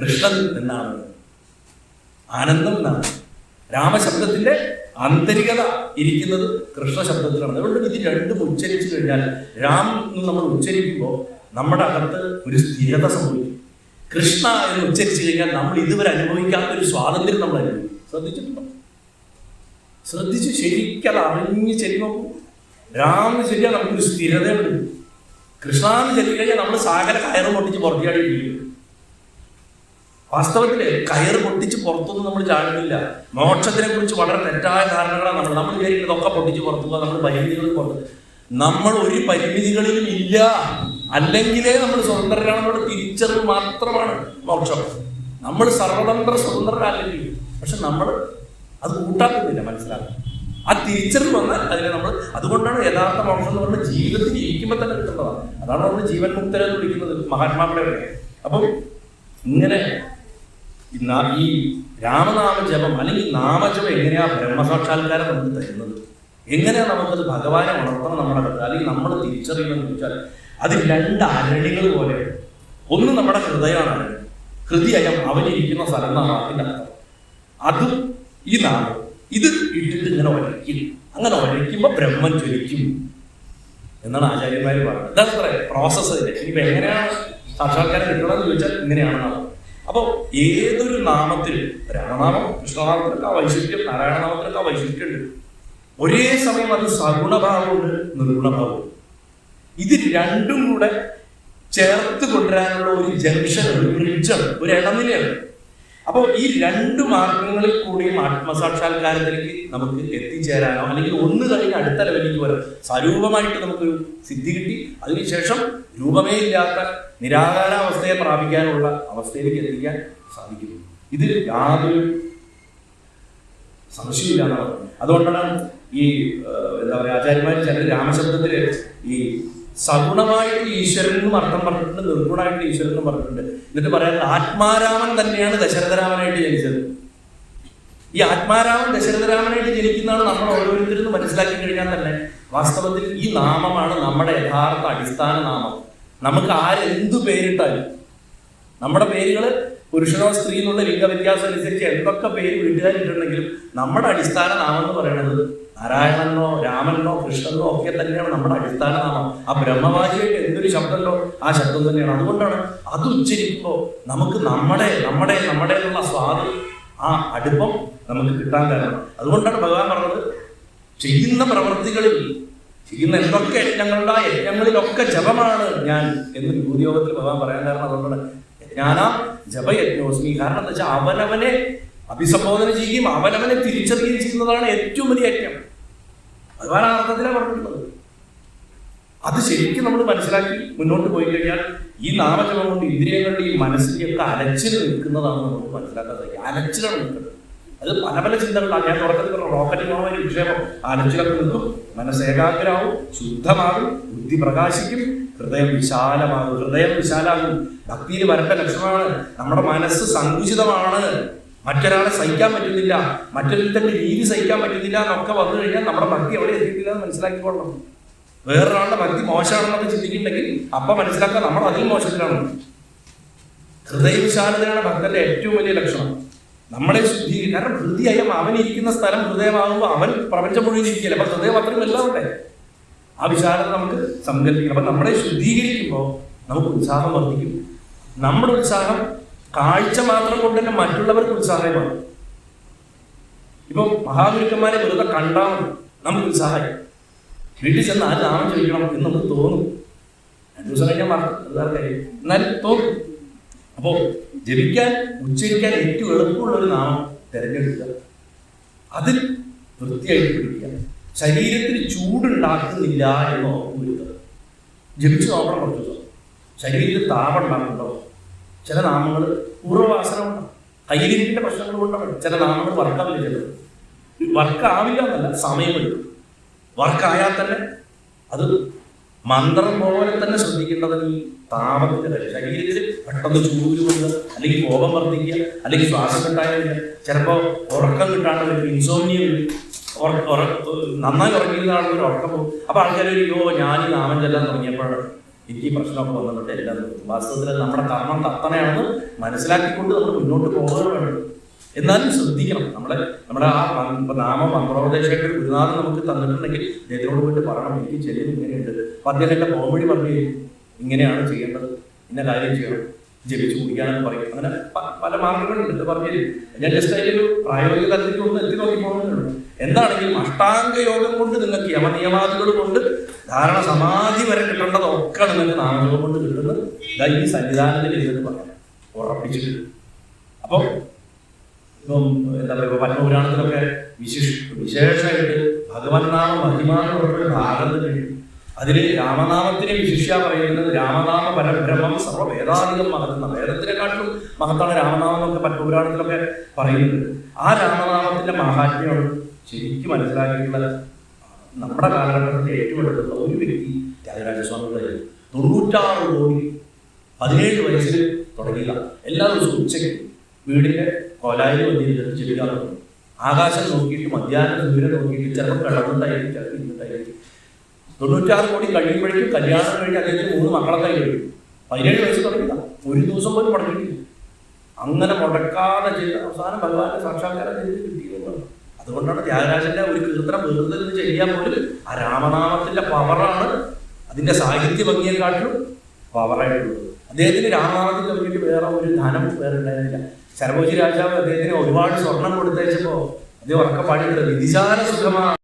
കൃഷ്ണൻ എന്നാണ്. ആനന്ദം എന്നാണ്. രാമശബ്ദത്തിന്റെ ആന്തരികത ഇരിക്കുന്നത് കൃഷ്ണ ശബ്ദത്തിലാണ്. അതുകൊണ്ട് ഇത് രണ്ടും ഉച്ചരിച്ചു കഴിഞ്ഞാൽ രാം എന്ന് നമ്മൾ ഉച്ചരിക്കുമ്പോൾ നമ്മുടെ അകത്ത് ഒരു സ്ഥിരത സംഭവിക്കും. കൃഷ്ണ എന്ന് ഉച്ചരിച്ചു കഴിഞ്ഞാൽ നമ്മൾ ഇതുവരെ അനുഭവിക്കാത്ത ഒരു സ്വാതന്ത്ര്യം നമ്മൾ അനുഭവിക്കും. ശ്രദ്ധിച്ചിട്ടുണ്ടോ? ശ്രദ്ധിച്ച് ശരിക്കത് അറിഞ്ഞ് നോക്കും രാമെന്ന് ചെല്ലിയാൽ നമുക്കൊരു സ്ഥിരതയുണ്ട്. കൃഷ്ണ എന്ന് ചെല്ലിക്കഴിഞ്ഞാൽ നമ്മൾ സാഗര കയറ് പൊട്ടിച്ച് പുറത്തിയാടി വീഴും. വാസ്തവത്തിൽ കയർ പൊട്ടിച്ച് പുറത്തൊന്നും നമ്മൾ ചാടുന്നില്ല. മോക്ഷത്തിനെ കുറിച്ച് വളരെ തെറ്റായ ധാരണകളാണ് നമ്മൾ. നമ്മൾ വിചാരിക്കുന്നതൊക്കെ പൊട്ടിച്ച് പുറത്തു പോകാൻ നമ്മൾ പരിമിതികൾ പുറത്ത് നമ്മൾ ഒരു പരിമിതികളിലും ഇല്ല. അല്ലെങ്കിലേ നമ്മൾ സ്വതന്ത്രരാണെന്നുള്ള തിരിച്ചറിവ് മാത്രമാണ് മോക്ഷം. നമ്മൾ സർവതന്ത്ര സ്വതന്ത്രരല്ലെങ്കിൽ പക്ഷെ നമ്മൾ അത് കൂട്ടാക്കുന്നില്ല മനസ്സിലാക്കുക ആ തിരിച്ചറിവ് വന്നാൽ അതിനെ നമ്മൾ അതുകൊണ്ടാണ് യഥാർത്ഥ മോക്ഷം എന്ന് പറഞ്ഞാൽ ജീവിതത്തിൽ ജീവിക്കുമ്പോൾ തന്നെ കിട്ടുന്നതാണ്. അതാണ് നമ്മൾ ജീവൻ മുക്തരെന്ന് വിളിക്കുന്നത് മഹാത്മാക്കളെ അപ്പം ഇങ്ങനെ ഈ രാമനാമ ജപം അല്ലെങ്കിൽ നാമജപം എങ്ങനെയാ ബ്രഹ്മസാക്ഷാത്കാരം നമുക്ക് തരുന്നത്? എങ്ങനെയാ നമുക്കത് ഭഗവാനെ ഉണർത്തണം നമ്മുടെ അടുത്ത്? അല്ലെങ്കിൽ നമ്മൾ തിരിച്ചറിയുമെന്ന് ചോദിച്ചാൽ അത് രണ്ട് അരണികൾ പോലെ. ഒന്ന് നമ്മുടെ ഹൃദയമാണ് ഹൃദയം അവനിരിക്കുന്ന സ്ഥലം എന്നാണ് അതിന്റെ അർത്ഥം. അത് ഈ നാമം. ഇത് ഇട്ടിട്ട് ഇങ്ങനെ ഒരയ്ക്കും. അങ്ങനെ ഒരയ്ക്കുമ്പോൾ ബ്രഹ്മൻ ജ്വലിക്കും എന്നാണ് ആചാര്യന്മാർ പറയുന്നത്. ഇതാണ് പ്രോസസ്സ് ഇപ്പം എങ്ങനെയാണ് സാക്ഷാത്കാരം കിട്ടണമെന്ന് ചോദിച്ചാൽ ഇങ്ങനെയാണ് നാമം അപ്പോൾ ഏതൊരു നാമത്തിൽ രാമനാമം കൃഷ്ണനാമത്തിനൊക്കെ ആ വൈശിഷ്ട്യം നാരായണനാമത്തിനൊക്കെ ആ വൈശിഷ്ട്യം ഉണ്ട്. ഒരേ സമയം അത് സഗുണഭാവമുണ്ട് നിർഗുണഭാവമുണ്ട്. ഇത് രണ്ടും കൂടെ ചേർത്ത് കൊണ്ടുവരാനുള്ള ഒരു ജംഗ്ഷൻ ഒരു ബ്രിഡ്ജാണ് ഒരു ഇടനിലയാണ്. അപ്പോൾ ഈ രണ്ട് മാർഗങ്ങളിൽ കൂടിയും ആത്മസാക്ഷാത്കാരത്തിലേക്ക് നമുക്ക് എത്തിച്ചേരാനോ അല്ലെങ്കിൽ ഒന്ന് കഴിഞ്ഞ് അടുത്ത ലെവലിലേക്ക് വരാം സ്വരൂപമായിട്ട് നമുക്കൊരു സിദ്ധി കിട്ടി. അതിനുശേഷം രൂപമേ ഇല്ലാത്ത നിരാകാരാവസ്ഥയെ പ്രാപിക്കാനുള്ള അവസ്ഥയിലേക്ക് എത്തിക്കാൻ സാധിക്കുന്നു. ഇതിൽ യാതൊരു സംശയമില്ലാന്നാണ് അതുകൊണ്ടാണ് ഈ എന്താ പറയുക ആചാര്യന്മാർ ചില രാമശബ്ദത്തിൽ ഈ സഗുണമായിട്ട് ഈശ്വരൻ എന്നും അർത്ഥം പറഞ്ഞിട്ടുണ്ട് നിർഗുണമായിട്ട് ഈശ്വരൻ എന്നും പറഞ്ഞിട്ടുണ്ട്. എന്നിട്ട് പറയാൻ ആത്മാരാമൻ തന്നെയാണ് ദശരഥരാമനായിട്ട് ജനിച്ചത്. ഈ ആത്മാരാമൻ ദശരഥരാമനായിട്ട് ജനിക്കുന്നതാണ് നമ്മൾ ഓരോരുത്തരും മനസ്സിലാക്കി കഴിഞ്ഞാൽ തന്നെ വാസ്തവത്തിൽ ഈ നാമമാണ് നമ്മുടെ യഥാർത്ഥ അടിസ്ഥാന നാമം. നമുക്ക് ആരെന്തു പേരിട്ടാലും നമ്മുടെ പേരുകൾ പുരുഷനോ സ്ത്രീ എന്നുള്ള ലിംഗവ്യത്യാസം അനുസരിച്ച് എന്തൊക്കെ പേര് വീട്ടുകാരിട്ടുണ്ടെങ്കിലും നമ്മുടെ അടിസ്ഥാന നാമം എന്ന് പറയുന്നത് നാരായണനോ രാമനോ കൃഷ്ണനോ ഒക്കെ തന്നെയാണ് നമ്മുടെ അടിസ്ഥാന നാമം ആ ബ്രഹ്മവാചിയുടെ എന്തൊരു ശബ്ദമുണ്ടോ ആ ശബ്ദം തന്നെയാണ്. അതുകൊണ്ടാണ് അത് ഉച്ചരിക്കുമ്പോൾ നമുക്ക് നമ്മുടെ നമ്മുടെ നമ്മുടെ എന്നുള്ള സ്വാദം ആ അടുപ്പം നമുക്ക് കിട്ടാൻ കാരണം. അതുകൊണ്ടാണ് ഭഗവാൻ പറഞ്ഞത് ചെയ്യുന്ന പ്രവൃത്തികളിൽ ചെയ്യുന്ന എന്തൊക്കെ യജ്ഞങ്ങളുണ്ട് ആ യജ്ഞങ്ങളിലൊക്കെ ജപമാണ് ഞാൻ എന്ന് ഭൂതിയോഗത്തിൽ ഭഗവാൻ പറയാൻ കാരണം അതുകൊണ്ടാണ് യജ്ഞാനാം ജപയജ്ഞോസ്മി. കാരണം എന്താ വെച്ചാൽ അവനവനെ അഭിസംബോധന ചെയ്യുകയും അവനവനെ തിരിച്ചറിയുകയും ചെയ്യുന്നതാണ് ഏറ്റവും വലിയ യജ്ഞം അതുപോലെ അർത്ഥത്തിലാണ് പറഞ്ഞിട്ടുള്ളത്. അത് ശരിക്കും നമ്മൾ മനസ്സിലാക്കി മുന്നോട്ട് പോയി കഴിഞ്ഞാൽ ഈ നാമജപം കൊണ്ട് ഇന്ദ്രിയങ്ങളുടെ ഈ മനസ്സിന്റെ അലച്ചിൽ നിൽക്കുന്നതാണ് നമുക്ക് മനസ്സിലാക്കാൻ കഴിയും അലച്ചിലാണ് നിൽക്കുന്നത്. അത് പല പല ചിന്തകളാണ്. ഞാൻ തുടക്കത്തിൽ പറഞ്ഞ റോക്കറ്റ് പോണ ഒരു വിക്ഷേപം ആലോചിക്കാൻ നിന്നും. മനസ്സ് ഏകാഗ്രമാവും ശുദ്ധമാകും ബുദ്ധി പ്രകാശിക്കും ഹൃദയം വിശാലമാകും. ഹൃദയം വിശാലാകും ഭക്തിയിൽ വരട്ട ലക്ഷണമാണ്. നമ്മുടെ മനസ്സ് സങ്കുചിതമാണ്. മറ്റൊരാളെ സഹിക്കാൻ പറ്റുന്നില്ല. മറ്റൊരുത്തന്റെ രീതി സഹിക്കാൻ പറ്റുന്നില്ല എന്നൊക്കെ വന്നു കഴിഞ്ഞാൽ നമ്മുടെ ഭക്തി എവിടെ എത്തിയിട്ടില്ല എന്ന് മനസ്സിലാക്കിക്കൊള്ളണം. വേറൊരാളുടെ ഭക്തി മോശമാണെന്നൊക്കെ ചിന്തിക്കുന്നുണ്ടെങ്കിൽ അപ്പൊ മനസ്സിലാക്കാൻ നമ്മൾ അതിൽ മോശത്തിലാണ്. ഹൃദയവിശാലതയാണ് ഭക്തന്റെ ഏറ്റവും വലിയ ലക്ഷണം. നമ്മളെ ശുദ്ധീകരിക്കും കാരണം ഹൃദയം അവനിരിക്കുന്ന സ്ഥലം ഹൃദയമാകുമ്പോൾ അവൻ പ്രപഞ്ചം മുഴുവൻ ഇരിക്കില്ല അപ്പൊ ഹൃദയം അത്രയും വലുതാവട്ടെ? ആ വിശാലത നമുക്ക് സങ്കല്പിക്കാം അപ്പൊ നമ്മളെ ശുദ്ധീകരിക്കുമ്പോൾ നമുക്ക് ഉത്സാഹം വർദ്ധിക്കും. നമ്മുടെ ഉത്സാഹം കാഴ്ച മാത്രം കൊണ്ട് തന്നെ മറ്റുള്ളവർക്ക് ഉത്സാഹമാണ്. ഇപ്പം മഹാഗുരുക്കന്മാരെ വെറുതെ കണ്ടാൽ നമുക്ക് ഉത്സാഹമായി. വീട്ടിൽ ചെന്ന് ആ നാമം ചോദിക്കണം എന്ന് നമുക്ക് തോന്നും. രണ്ടു ദിവസം കഴിഞ്ഞാൽ മറക്കും. എന്നാലും തോന്നും. അപ്പോ ജപിക്കാൻ ഉച്ചരിക്കാൻ ഏറ്റവും എളുപ്പമുള്ള ഒരു നാമം തിരഞ്ഞെടുക്കുക. അതിൽ വൃത്തിയായിട്ട് പിടിക്കുക. ശരീരത്തിന് ചൂടുണ്ടാക്കുന്നില്ല എന്ന് ഉറപ്പുവരുത്തുക ജപിച്ചു നോക്കണം കുറച്ച് ദിവസം ശരീരത്തിൽ താപുണ്ടാക്കുന്നുണ്ടോ ചില നാമങ്ങൾ പൂർവവാസന ഉണ്ടാകും കയ്യിലിരിക്കുന്ന പ്രശ്നങ്ങൾ കൊണ്ടാണ്. ചില നാമങ്ങൾ വർക്കാവില്ല ചിലത്. വർക്കാവില്ല എന്നല്ല സമയമെടുക്കും. വർക്കായാൽ തന്നെ അത് മന്ത്രം പോലെ തന്നെ ശ്രദ്ധിക്കേണ്ടത് ഈ താപത്തിന്റെ കാര്യം. ശരീരത്തിൽ പെട്ടെന്ന് ചൂട് കൊണ്ട് അല്ലെങ്കിൽ കോപം വർദ്ധിക്കുക അല്ലെങ്കിൽ ശ്വാസം കിട്ടാനില്ല ചിലപ്പോൾ ഉറക്കം കിട്ടാണ്ട് വരും നന്നായി ഉറങ്ങിയതാണ് ഒരു ഉറക്കം പോകും. അപ്പൊ ആൾക്കാർ യോ ഞാൻ ഈ നാമം ചെല്ലാൻ തുടങ്ങിയപ്പോഴാണ് എനിക്ക് പ്രശ്നമൊക്കെ വന്നിട്ട് എല്ലാം വാസ്തവത്തിൽ നമ്മുടെ കർമ്മം തത്തണയാണെന്ന് മനസ്സിലാക്കിക്കൊണ്ട് നമ്മൾ മുന്നോട്ട് പോകുക വേണം എന്നാലും ശ്രദ്ധിക്കണം. നമ്മളെ നമ്മുടെ ആ നാമം മന്ത്രോപദേശകർ ഗുരുനാഥൻ നമുക്ക് തന്നിട്ടുണ്ടെങ്കിൽ അദ്ദേഹത്തിനോട് പോയിട്ട് പറയണം എനിക്ക് ചെറിയ ഇങ്ങനെയുണ്ട് അപ്പൊ പോംവഴി പറഞ്ഞു ഇങ്ങനെയാണ് ചെയ്യേണ്ടത്. ഇന്ന കാര്യം ചെയ്യണം. ജപിച്ചു കുടിക്കാനെന്ന് പറയും. അങ്ങനെ പല മാർഗങ്ങളുണ്ട്. പറഞ്ഞു ഞാൻ ജസ്റ്റ് അതിലൊരു പ്രായോഗിക തലത്തിൽ ഒന്ന് എത്തി നോക്കി പോകുന്നുള്ളൂ എന്താണെങ്കിലും അഷ്ടാംഗ യോഗം കൊണ്ട് നിങ്ങൾക്ക് യമനിയമാദികൾ കൊണ്ട് ധാരണ സമാധി വരെ കിട്ടേണ്ടതൊക്കെ നിങ്ങൾക്ക് നാമയോഗം കൊണ്ട് കിട്ടുന്നത്. ഇതാ ഈ സന്നിധാനത്തിൽ ഇരുന്ന് പറയാം. ഉറപ്പിച്ചിട്ടുണ്ട് അപ്പം ഇപ്പം എന്താ പറയുക പത്മപുരാണത്തിലൊക്കെ വിശേഷ വിശേഷമായിട്ട് ഭഗവൻ നാമ മഹിമാനുള്ള ഭാഗം തന്നെയുണ്ട് അതിൽ രാമനാമത്തിനെ വിശിഷ്യ പറയുന്നത് രാമനാമ പരബ്രഹ്മം സർവവേദാധികം വേദാധികം മഹത്വം. വേദത്തിനെക്കാട്ടിലും മഹത്താണ് രാമനാമം എന്നൊക്കെ പത്മപുരാണത്തിലൊക്കെ പറയുന്നത്. ആ രാമനാമത്തിന്റെ മഹാത്മ്യമാണ് ശരിക്കും മനസ്സിലാക്കിയിട്ടുള്ള നമ്മുടെ കാലഘട്ടത്തിൽ ഏറ്റവും അടുത്തുള്ള ഒരു വ്യക്തി ത്യാഗരാജസ്വാമികളായിരുന്നു തൊണ്ണൂറ്റാറ് കോടി പതിനേഴ് വയസ്സിൽ തുടങ്ങിയില്ല. എല്ലാ ദിവസവും ഉച്ചയ്ക്ക് വീടിന്റെ കോലായിൽ വന്നിരുന്നിട്ട് ചെടികാറുണ്ട് ആകാശം നോക്കിയിട്ട് മധ്യാഹ്നം ദൂരെ നോക്കിയിട്ട് ചിലപ്പോൾ കിടന്നിട്ടായിരിക്കും ചിലപ്പോൾ ഇരുന്നിട്ടായിരിക്കും തൊണ്ണൂറ്റാറ് കോടി കഴിയുമ്പോഴേക്കും കല്യാണം കഴിഞ്ഞ് അദ്ദേഹത്തിന് മൂന്ന് മക്കളൊക്കെ കഴിയും. പതിനേഴ് വയസ്സ് തുടങ്ങിയതാ. ഒരു ദിവസം പോലും മുടങ്ങിയിട്ടില്ല അങ്ങനെ മുടക്കാതെ ചെയ്ത അവസാനം ഭഗവാന്റെ സാക്ഷാത്കാരം ചെയ്ത് കിട്ടിയതാണ് അതുകൊണ്ടാണ് ത്യാഗരാജന്റെ ഒരു കീർത്തനം വെറുതെ നിന്ന് ചെയ്യാൻ പോലും ആ രാമനാമത്തിന്റെ പവറാണ് അതിന്റെ സാഹിത്യ ഭംഗിയെക്കാട്ടിലും പവറായിട്ടുള്ളത്. അദ്ദേഹത്തിന് രാമനാമത്തിൽ കവിഞ്ഞിട്ട് വേറെ ഒരു ധനം വേറെ ഉണ്ടായിരുന്നില്ല. ശരഭോജി രാജാവ് അദ്ദേഹത്തിന് ഒരുപാട് സ്വർണം കൊടുത്തയച്ചപ്പോ അദ്ദേഹം ഉറക്കെ വിധിശാല സുഖമാ